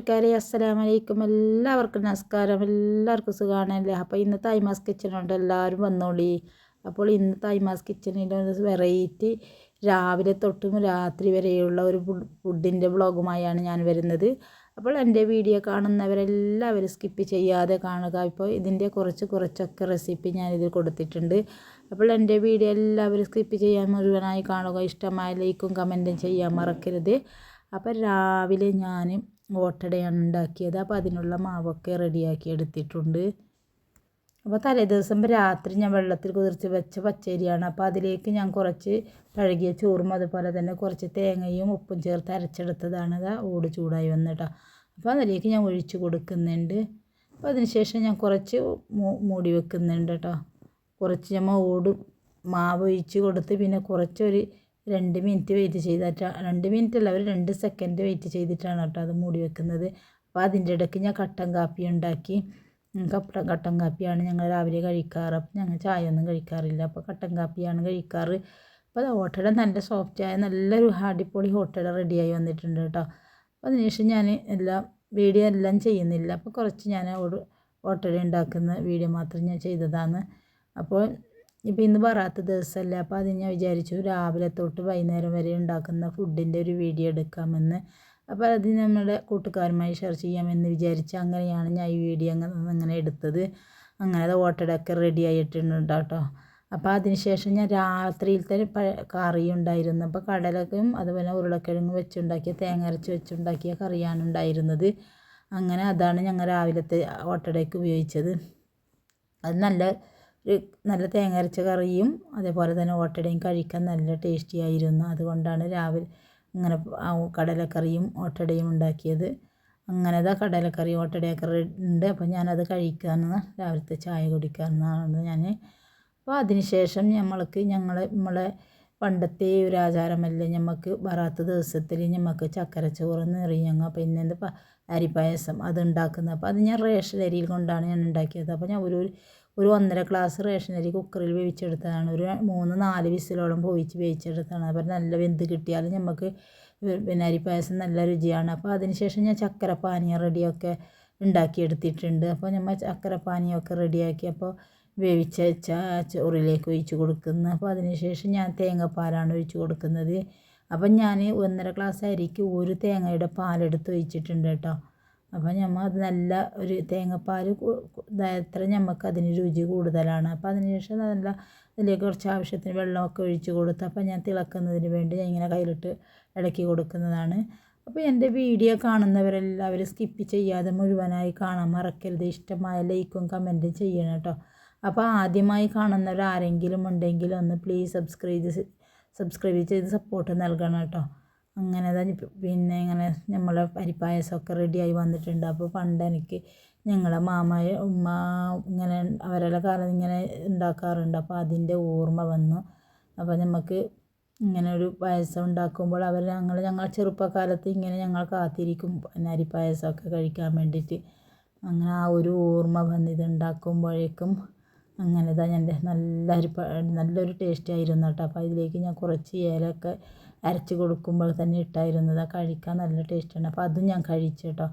കൂട്ടുകാരെ അസ്സലാമു അലൈക്കും എല്ലാവർക്കും നമസ്കാരം. എല്ലാവർക്കും സുഖമാണല്ലേ അപ്പോൾ ഇന്ന് തൈമാസ് കിച്ചണുണ്ട് എല്ലാവരും വന്നോളി. അപ്പോൾ ഇന്നത്തെ തൈമാസ് കിച്ചണിന്റെ വെറൈറ്റി രാവിലെ തൊട്ടും രാത്രി വരെയുള്ള ഒരു ഫുഡിന്റെ വ്ളോഗുമായാണ് ഞാൻ വരുന്നത്. അപ്പോൾ എന്റെ വീഡിയോ കാണുന്നവരെല്ലാവരും സ്കിപ്പ് ചെയ്യാതെ കാണുക. ഇപ്പോൾ ഇതിന്റെ കുറച്ച് കുറച്ചൊക്കെ റെസിപ്പി ഞാനിതിൽ കൊടുത്തിട്ടുണ്ട്. അപ്പോൾ എന്റെ വീഡിയോ എല്ലാവരും സ്കിപ്പ് ചെയ്യാൻ മുഴുവനായി കാണുക. ഇഷ്ടമായ ലൈക്കും കമന്റും ചെയ്യാൻ മറക്കരുത്. അപ്പോൾ രാവിലെ ഞാൻ ഓട്ടടയാണ് ഉണ്ടാക്കിയത്. അപ്പോൾ അതിനുള്ള മാവൊക്കെ റെഡിയാക്കി എടുത്തിട്ടുണ്ട്. അപ്പോൾ തലേ ദിവസം രാത്രി ഞാൻ വെള്ളത്തിൽ കുതിർച്ച് വെച്ച പച്ചരിയാണ്. അപ്പോൾ അതിലേക്ക് ഞാൻ കുറച്ച് പഴകിയ ചോറും അതുപോലെ തന്നെ കുറച്ച് തേങ്ങയും ഉപ്പും ചേർത്ത് അരച്ചെടുത്തതാണ്. അത് ഓട് ചൂടായി വന്നിട്ടോ. അപ്പോൾ അതിലേക്ക് ഞാൻ ഒഴിച്ചു കൊടുക്കുന്നുണ്ട്. അപ്പോൾ അതിനുശേഷം ഞാൻ കുറച്ച് മൂടി വെക്കുന്നുണ്ട് കേട്ടോ. കുറച്ച് നമ്മൾ ഓട് മാവ് ഒഴിച്ച് കൊടുത്ത് പിന്നെ കുറച്ചൊരു രണ്ട് മിനിറ്റ് വെയിറ്റ് ചെയ്തിട്ട് രണ്ട് മിനിറ്റ് അല്ല ഒരു രണ്ട് സെക്കൻഡ് വെയിറ്റ് ചെയ്തിട്ടാണ് കേട്ടോ അത് മൂടി വെക്കുന്നത്. അപ്പോൾ അതിന്റെ ഇടയ്ക്ക് ഞാൻ കട്ടൻ കാപ്പി ഉണ്ടാക്കി. കപ്പ കട്ടൻ കാപ്പിയാണ് ഞങ്ങൾ രാവിലെ കഴിക്കാറ്. അപ്പം ഞങ്ങൾ ചായ ഒന്നും കഴിക്കാറില്ല. അപ്പോൾ കട്ടൻ കാപ്പിയാണ് കഴിക്കാറ്. അപ്പോൾ അത് ഓട്ടട നല്ല സോഫ്റ്റായ നല്ലൊരു അടിപൊളി ഹോട്ടൽ റെഡിയായി വന്നിട്ടുണ്ട് കേട്ടോ. അപ്പോൾ അതിനുശേഷം ഞാൻ എല്ലാം വീഡിയോ എല്ലാം ചെയ്യുന്നില്ല. അപ്പോൾ കുറച്ച് ഞാൻ ഓട്ടട ഉണ്ടാക്കുന്ന വീഡിയോ മാത്രം ഞാൻ ചെയ്തതാണ്. അപ്പോൾ ഇപ്പോൾ ഇന്ന് പറയാത്ത ദിവസമല്ല അപ്പോൾ അത് ഞാൻ വിചാരിച്ചു രാവിലെ തൊട്ട് വൈകുന്നേരം വരെ ഉണ്ടാക്കുന്ന ഫുഡിന്റെ ഒരു വീഡിയോ എടുക്കാമെന്ന്. അപ്പോൾ അത് നമ്മുടെ കൂട്ടുകാരുമായി ഷെയർ ചെയ്യാമെന്ന് വിചാരിച്ച് അങ്ങനെയാണ് ഞാൻ ഈ വീഡിയോ അങ്ങനെ അങ്ങനെ എടുത്തത്. അങ്ങനെ അത് ഓട്ടടൊക്കെ റെഡി ആയിട്ടുണ്ട് കേട്ടോ. അപ്പോൾ അതിനുശേഷം ഞാൻ രാത്രിയിലത്തെ കറി ഉണ്ടായിരുന്നു അപ്പോൾ കടലക്കും അതുപോലെ ഉരുളക്കിഴങ്ങ് വെച്ചുണ്ടാക്കിയ തേങ്ങ അരച്ച് വെച്ചുണ്ടാക്കിയ കറിയാണ് ഉണ്ടായിരുന്നത്. അങ്ങനെ അതാണ് ഞങ്ങൾ രാവിലത്തെ ഓട്ടടയ്ക്ക് ഉപയോഗിച്ചത്. അത് നല്ല ഒരു നല്ല തേങ്ങ അരച്ച കറിയും അതേപോലെ തന്നെ ഓട്ടടയും കഴിക്കാൻ നല്ല ടേസ്റ്റി ആയിരുന്നു. അതുകൊണ്ടാണ് രാവിലെ ഇങ്ങനെ കടലക്കറിയും ഓട്ടടയും ഉണ്ടാക്കിയത്. അങ്ങനെ ഇതാ കടലക്കറി ഓട്ടടയൊക്കെ ഉണ്ട്. അപ്പോൾ ഞാനത് കഴിക്കാമെന്ന് രാവിലത്തെ ചായ കുടിക്കാമെന്നാണ് ഞാൻ അപ്പോൾ അതിന് ശേഷം നമ്മൾക്ക് ഞങ്ങൾ നമ്മളെ പണ്ടത്തെ ഒരു ആചാരമല്ലേ ഞമ്മക്ക് വറാത്ത ദിവസത്തിൽ ഞമ്മക്ക് ചക്കരച്ചോറ് നിറയങ്ങ പിന്നെ എന്ത് അരിപ്പായസം അത് ഉണ്ടാക്കുന്നത് അപ്പോൾ അത് ഞാൻ റേഷൻ അരിയിൽ കൊണ്ടാണ് ഞാൻ ഉണ്ടാക്കിയത്. അപ്പോൾ ഞാൻ ഒരു ഒരു ഒന്നര ഗ്ലാസ് റേഷൻ അരി കുക്കറിൽ വേവിച്ചെടുത്തതാണ്. ഒരു മൂന്ന് നാല് വിസിലോളം പോയിച്ച് വേവിച്ചെടുത്തതാണ്. അപ്പോൾ നല്ല വെന്ത് കിട്ടിയാൽ നമുക്ക് പിന്നെ അരിപ്പായസം നല്ല രുചിയാണ്. അപ്പോൾ അതിന് ശേഷം ഞാൻ ചക്കര പാനീയം റെഡിയൊക്കെ ഉണ്ടാക്കിയെടുത്തിട്ടുണ്ട്. അപ്പോൾ നമ്മൾ ചക്കര പാനീയമൊക്കെ റെഡിയാക്കി. അപ്പോൾ വേവിച്ച വെച്ച ചോറിലേക്ക് ഒഴിച്ച് കൊടുക്കുന്നത് അപ്പോൾ അതിന് ശേഷം ഞാൻ തേങ്ങാപ്പാലാണ് ഒഴിച്ച് കൊടുക്കുന്നത്. അപ്പം ഞാൻ ഒന്നര ഗ്ലാസ് അരിക്ക് ഒരു തേങ്ങയുടെ പാലെടുത്ത് ഒഴിച്ചിട്ടുണ്ട് കേട്ടോ. അപ്പം നമ്മൾ അത് നല്ല ഒരു തേങ്ങാപ്പാൽ എത്ര നമുക്ക് അതിന് രുചി കൂടുതലാണ്. അപ്പോൾ അതിനുശേഷം നല്ല അതിലേക്ക് കുറച്ച് ആവശ്യത്തിന് വെള്ളമൊക്കെ ഒഴിച്ച് കൊടുത്ത് അപ്പം ഞാൻ തിളക്കുന്നതിന് വേണ്ടി ഞാൻ ഇങ്ങനെ കയ്യിലിട്ട് ഇളക്കി കൊടുക്കുന്നതാണ്. അപ്പോൾ എന്റെ വീഡിയോ കാണുന്നവരെല്ലാവരും സ്കിപ്പ് ചെയ്യാതെ മുഴുവനായി കാണാൻ മറക്കരുത്. ഇഷ്ടമായ ലൈക്കും കമന്റും ചെയ്യണം കേട്ടോ. അപ്പോൾ ആദ്യമായി കാണുന്നവർ ആരെങ്കിലും ഉണ്ടെങ്കിൽ ഒന്ന് പ്ലീസ് സബ്സ്ക്രൈബ് സബ്സ്ക്രൈബ് ചെയ്ത് സപ്പോർട്ട് നൽകണം കേട്ടോ. അങ്ങനെ തന്നെ പിന്നെ ഇങ്ങനെ നമ്മളെ അരിപ്പായസമൊക്കെ റെഡിയായി വന്നിട്ടുണ്ട്. അപ്പോൾ പണ്ട് എനിക്ക് ഞങ്ങളെ മാമായ ഉമ്മ ഇങ്ങനെ അവരുടെ കാലം ഇങ്ങനെ ഉണ്ടാക്കാറുണ്ട്. അപ്പോൾ അതിന്റെ ഓർമ്മ വന്നു. അപ്പോൾ നമുക്ക് ഇങ്ങനെ ഒരു പായസം ഉണ്ടാക്കുമ്പോൾ അവർ ഞങ്ങൾ ഞങ്ങൾ ചെറുപ്പക്കാലത്ത് ഇങ്ങനെ ഞങ്ങൾ കാത്തിരിക്കും പിന്നെ അരിപ്പായസമൊക്കെ കഴിക്കാൻ വേണ്ടിയിട്ട്. അങ്ങനെ ആ ഒരു ഓർമ്മ വന്ന് ഇത് ഉണ്ടാക്കുമ്പോഴേക്കും അങ്ങനെ ഇതാ എന്റെ നല്ല അരിപ്പ നല്ലൊരു ടേസ്റ്റ് ആയിരുന്നു കേട്ടോ. അപ്പോൾ അതിലേക്ക് ഞാൻ കുറച്ച് ഏലൊക്കെ അരച്ച് കൊടുക്കുമ്പോൾ തന്നെ ഇട്ടായിരുന്നത്. കഴിക്കാൻ നല്ല ടേസ്റ്റാണ്. അപ്പോൾ അതും ഞാൻ കഴിച്ചു കേട്ടോ.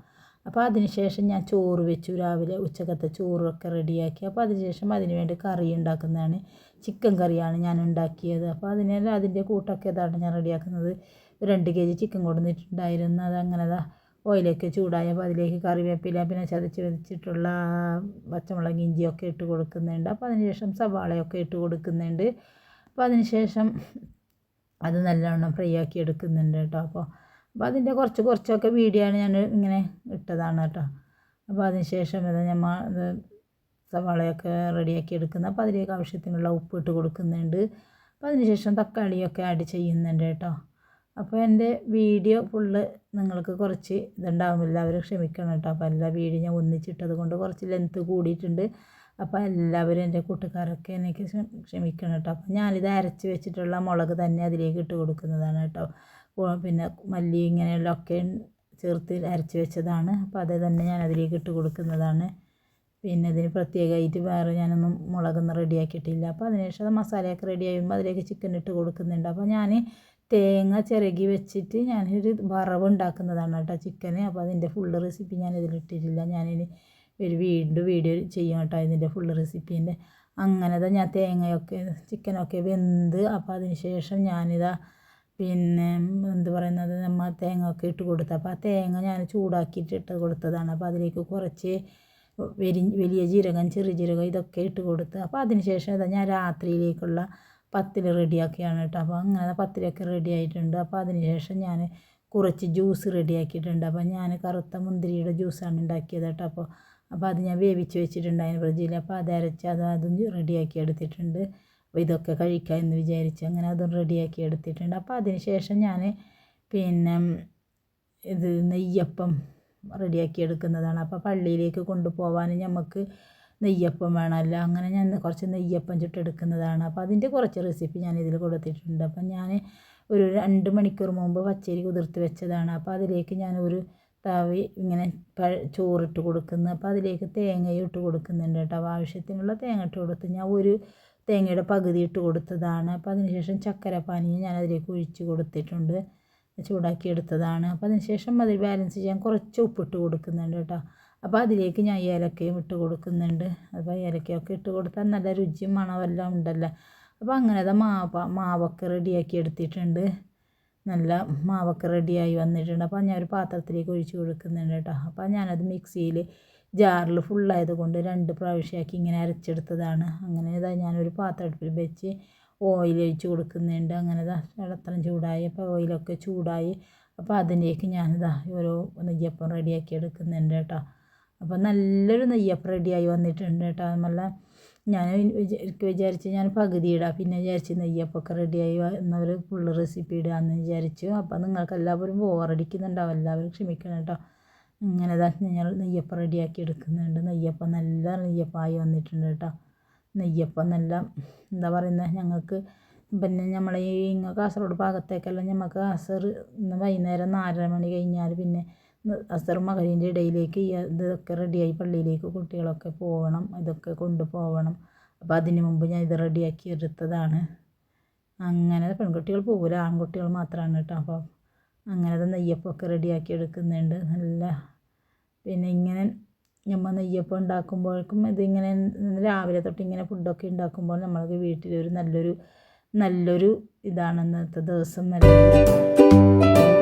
അപ്പോൾ അതിനുശേഷം ഞാൻ ചോറ് വെച്ചു. രാവിലെ ഉച്ചക്കത്തെ ചോറൊക്കെ റെഡിയാക്കി. അപ്പോൾ അതിനുശേഷം അതിന് വേണ്ടി കറി ഉണ്ടാക്കുന്നതാണ്. ചിക്കൻ കറിയാണ് ഞാൻ ഉണ്ടാക്കിയത്. അപ്പോൾ അതിന് അതിന്റെ കൂട്ടൊക്കെ ഇതാണ് ഞാൻ റെഡിയാക്കുന്നത്. രണ്ട് കെ ജി ചിക്കൻ കൊടുത്തിട്ടുണ്ടായിരുന്നു അത് അങ്ങനെ ഓയിലൊക്കെ ചൂടായപ്പോൾ അതിലേക്ക് കറിവേപ്പില പിന്നെ ചതച്ച് വെച്ചിട്ടുള്ള പച്ചമുളക് ഇഞ്ചിയൊക്കെ ഇട്ട് കൊടുക്കുന്നുണ്ട്. അപ്പോൾ അതിനുശേഷം സവാളയൊക്കെ ഇട്ട് കൊടുക്കുന്നുണ്ട്. അപ്പോൾ അതിനുശേഷം അത് നല്ലവണ്ണം ഫ്രൈ ആക്കി എടുക്കുന്നുണ്ട് കേട്ടോ. അപ്പോൾ അപ്പോൾ അതിന്റെ കുറച്ച് കുറച്ചൊക്കെ വീഡിയോ ആണ് ഞാൻ ഇങ്ങനെ ഇട്ടതാണ് കേട്ടോ. അപ്പോൾ അതിന് ശേഷം ഇത് നമ്മൾ സവാളയൊക്കെ റെഡിയാക്കി എടുക്കുന്നത് അപ്പോൾ അതിലേക്ക് ആവശ്യത്തിനുള്ള ഉപ്പ് ഇട്ട് കൊടുക്കുന്നുണ്ട്. അപ്പോൾ അതിനുശേഷം തക്കാളിയൊക്കെ ആഡ് ചെയ്യുന്നുണ്ട് കേട്ടോ. അപ്പോൾ എന്റെ വീഡിയോ ഫുള്ള് നിങ്ങൾക്ക് കുറച്ച് ഇതുണ്ടാവില്ല അവർ ക്ഷമിക്കണം കേട്ടോ. അപ്പോൾ എല്ലാ വീഡിയോ ഞാൻ ഒന്നിച്ചിട്ടത് കൊണ്ട് കുറച്ച് ലെങ്ത്ത് കൂടിയിട്ടുണ്ട്. അപ്പോൾ എല്ലാവരും എന്റെ കൂട്ടുകാരൊക്കെ എനിക്ക് ക്ഷമിക്കണം കേട്ടോ. അപ്പോൾ ഞാനിത് അരച്ച് വെച്ചിട്ടുള്ള മുളക് തന്നെ അതിലേക്ക് ഇട്ട് കൊടുക്കുന്നതാണ് കേട്ടോ. പിന്നെ മല്ലി ഇങ്ങനെയുള്ള ഒക്കെ ചേർത്ത് അരച്ച് വെച്ചതാണ്. അപ്പോൾ അത് തന്നെ ഞാൻ അതിലേക്ക് ഇട്ട് കൊടുക്കുന്നതാണ്. പിന്നെ ഇതിന് പ്രത്യേകമായിട്ട് വേറെ ഞാനൊന്നും മുളകൊന്നും റെഡിയാക്കിയിട്ടില്ല അപ്പോൾ അതിനുശേഷം മസാലയൊക്കെ റെഡി ആകുമ്പോൾ അതിലേക്ക് ചിക്കൻ ഇട്ട് കൊടുക്കുന്നുണ്ട്. അപ്പോൾ ഞാൻ തേങ്ങ ചിരകി വെച്ചിട്ട് ഞാനൊരു വറവ് ഉണ്ടാക്കുന്നതാണ് കേട്ടോ ചിക്കന്. അപ്പോൾ അതിന്റെ ഫുൾ റെസിപ്പി ഞാൻ ഇതിലിട്ടിട്ടില്ല ഞാനിനി ഒരു വീണ്ടും വീഡിയോ ചെയ്യും കേട്ടോ ഇതിന്റെ ഫുൾ റെസിപ്പീന്റെ അങ്ങനത്തെ ഞാൻ തേങ്ങയൊക്കെ ചിക്കനൊക്കെ വെന്ത് അപ്പോൾ അതിന് ശേഷം ഞാനിതാ പിന്നെ എന്ത് പറയുന്നത് നമ്മൾ തേങ്ങ ഒക്കെ ഇട്ട് കൊടുത്തു. അപ്പോൾ ആ തേങ്ങ ഞാൻ ചൂടാക്കിയിട്ട് ഇട്ട് കൊടുത്തതാണ്. അപ്പോൾ അതിലേക്ക് കുറച്ച് വലിയ ജീരകം ചെറുജീരകം ഇതൊക്കെ ഇട്ട് കൊടുത്ത്. അപ്പോൾ അതിന് ശേഷം ഞാൻ രാത്രിയിലേക്കുള്ള പത്തിരി റെഡിയാക്കിയാണ് കേട്ടോ. അപ്പോൾ അങ്ങനെ പത്തിലൊക്കെ റെഡി ആയിട്ടുണ്ട്. അപ്പോൾ അതിന് ശേഷം ഞാൻ കുറച്ച് ജ്യൂസ് റെഡിയാക്കിയിട്ടുണ്ട് അപ്പോൾ ഞാൻ കറുത്ത മുന്തിരിയുടെ ജ്യൂസാണ് ഉണ്ടാക്കിയത് കേട്ടോ. അപ്പോൾ അപ്പോൾ അത് ഞാൻ വേവിച്ച് വെച്ചിട്ടുണ്ട് വെച്ചിട്ടുണ്ടായിരുന്നു ഫ്രിഡ്ജിൽ. അപ്പോൾ അത് അരച്ച് അത് അതും റെഡിയാക്കി എടുത്തിട്ടുണ്ട്. അപ്പോൾ ഇതൊക്കെ കഴിക്കാം എന്ന് വിചാരിച്ച് അങ്ങനെ അതും റെഡിയാക്കി എടുത്തിട്ടുണ്ട്. അപ്പോൾ അതിന് ശേഷം ഞാൻ പിന്നെ ഇത് നെയ്യപ്പം റെഡിയാക്കി എടുക്കുന്നതാണ്. അപ്പോൾ പള്ളിയിലേക്ക് കൊണ്ടുപോകാൻ നമുക്ക് നെയ്യപ്പം വേണമല്ലോ. അങ്ങനെ ഞാൻ കുറച്ച് നെയ്യപ്പം ചുട്ടെടുക്കുന്നതാണ്. അപ്പോൾ അതിന്റെ കുറച്ച് റെസിപ്പി ഞാൻ ഇതിൽ കൊടുത്തിട്ടുണ്ട്. അപ്പം ഞാൻ ഒരു രണ്ട് മണിക്കൂർ മുമ്പ് പച്ചരി കുതിർത്ത് വെച്ചതാണ്. അപ്പോൾ അതിലേക്ക് ഞാൻ ഒരു തവി ഇങ്ങനെ ചോറിട്ട് കൊടുക്കുന്നു. അപ്പോൾ അതിലേക്ക് തേങ്ങയും ഇട്ട് കൊടുക്കുന്നുണ്ട് കേട്ടോ. ആവശ്യത്തിനുള്ള തേങ്ങ ഇട്ട് കൊടുത്ത് ഞാൻ ഒരു തേങ്ങയുടെ പകുതി ഇട്ട് കൊടുത്തതാണ്. അപ്പോൾ അതിനുശേഷം ചക്കരപ്പാനിയും ഞാൻ അതിലേക്ക് ഒഴിച്ച് കൊടുത്തിട്ടുണ്ട്. ചൂടാക്കി എടുത്തതാണ്. അപ്പോൾ അതിനുശേഷം അതിൽ ബാലൻസ് ചെയ്യാൻ കുറച്ച് ഉപ്പിട്ട് കൊടുക്കുന്നുണ്ട് കേട്ടോ. അപ്പോൾ അതിലേക്ക് ഞാൻ ഏലക്കയും ഇട്ട് കൊടുക്കുന്നുണ്ട്. അപ്പോൾ ഏലക്കയൊക്കെ ഇട്ട് കൊടുത്താൽ നല്ല രുചിയും മണമെല്ലാം ഉണ്ടല്ലോ. അപ്പോൾ അങ്ങനത്തെ മാവ മാവൊക്കെ റെഡിയാക്കി എടുത്തിട്ടുണ്ട്. നല്ല മാവൊക്കെ റെഡിയായി വന്നിട്ടുണ്ട്. അപ്പോൾ ഞാൻ ഒരു പാത്രത്തിലേക്ക് ഒഴിച്ച് കൊടുക്കുന്നുണ്ട് കേട്ടോ. അപ്പോൾ ഞാനത് മിക്സിയിൽ ജാറിൽ ഫുള്ളായത് കൊണ്ട് രണ്ട് പ്രാവശ്യമാക്കി ഇങ്ങനെ അരച്ചെടുത്തതാണ്. അങ്ങനെ ഇതാ ഞാനൊരു പാത്രം അടുപ്പിൽ വെച്ച് ഓയിൽ ഒഴിച്ച് കൊടുക്കുന്നുണ്ട്. അങ്ങനെ ഇതാ വെള്ളത്തരം ചൂടായി. അപ്പോൾ ഓയിലൊക്കെ ചൂടായി. അപ്പോൾ അതിലേക്ക് ഞാനിതാ ഓരോ നെയ്യപ്പം റെഡിയാക്കി എടുക്കുന്നുണ്ട് കേട്ടോ. അപ്പോൾ നല്ലൊരു നെയ്യപ്പം റെഡിയായി വന്നിട്ടുണ്ട് കേട്ടോ. നല്ല ഞാൻ വിചാരിച്ച് ഞാൻ പകുതി ഇടാം. പിന്നെ വിചാരിച്ച് നെയ്യപ്പൊക്കെ റെഡിയായി എന്നവർ ഫുള്ള് റെസിപ്പി ഇടാമെന്ന് വിചാരിച്ചു. അപ്പോൾ നിങ്ങൾക്ക് എല്ലാവരും ബോറടിക്കുന്നുണ്ടാവും എല്ലാവരും ക്ഷമിക്കണം കേട്ടോ. ഇങ്ങനെ ഞങ്ങൾ നെയ്യപ്പം റെഡിയാക്കി എടുക്കുന്നുണ്ട്. നെയ്യപ്പം നല്ല നെയ്യപ്പമായി വന്നിട്ടുണ്ട് കേട്ടോ. നെയ്യപ്പം നല്ല എന്താ പറയുന്നത് ഞങ്ങൾക്ക് പിന്നെ നമ്മളെ ഈ കാസർഗോഡ് ഭാഗത്തേക്കെല്ലാം ഞമ്മക്ക് അസർ വൈകുന്നേരം നാലര മണി കഴിഞ്ഞാൽ പിന്നെ അസർ മകരിന്റെ ഇടയിലേക്ക് ഈ ഇതൊക്കെ റെഡിയായി പള്ളിയിലേക്ക് കുട്ടികളൊക്കെ പോകണം ഇതൊക്കെ കൊണ്ടുപോകണം അപ്പോൾ അതിന് മുമ്പ് ഞാൻ ഇത് റെഡിയാക്കി എടുത്തതാണ്. അങ്ങനെ പെൺകുട്ടികൾ പോകില്ല ആൺകുട്ടികൾ മാത്രമാണ് കേട്ടോ. അപ്പോൾ അത് നെയ്യപ്പമൊക്കെ റെഡിയാക്കി എടുക്കുന്നുണ്ട്. നല്ല പിന്നെ ഇങ്ങനെ നമ്മൾ നെയ്യപ്പം ഉണ്ടാക്കുമ്പോഴേക്കും ഇതിങ്ങനെ രാവിലെ തൊട്ട് ഇങ്ങനെ ഫുഡൊക്കെ ഉണ്ടാക്കുമ്പോൾ നമ്മൾക്ക് വീട്ടിലൊരു നല്ലൊരു നല്ലൊരു ഇതാണ് ഇന്നത്തെ ദിവസം. നല്ലൊരു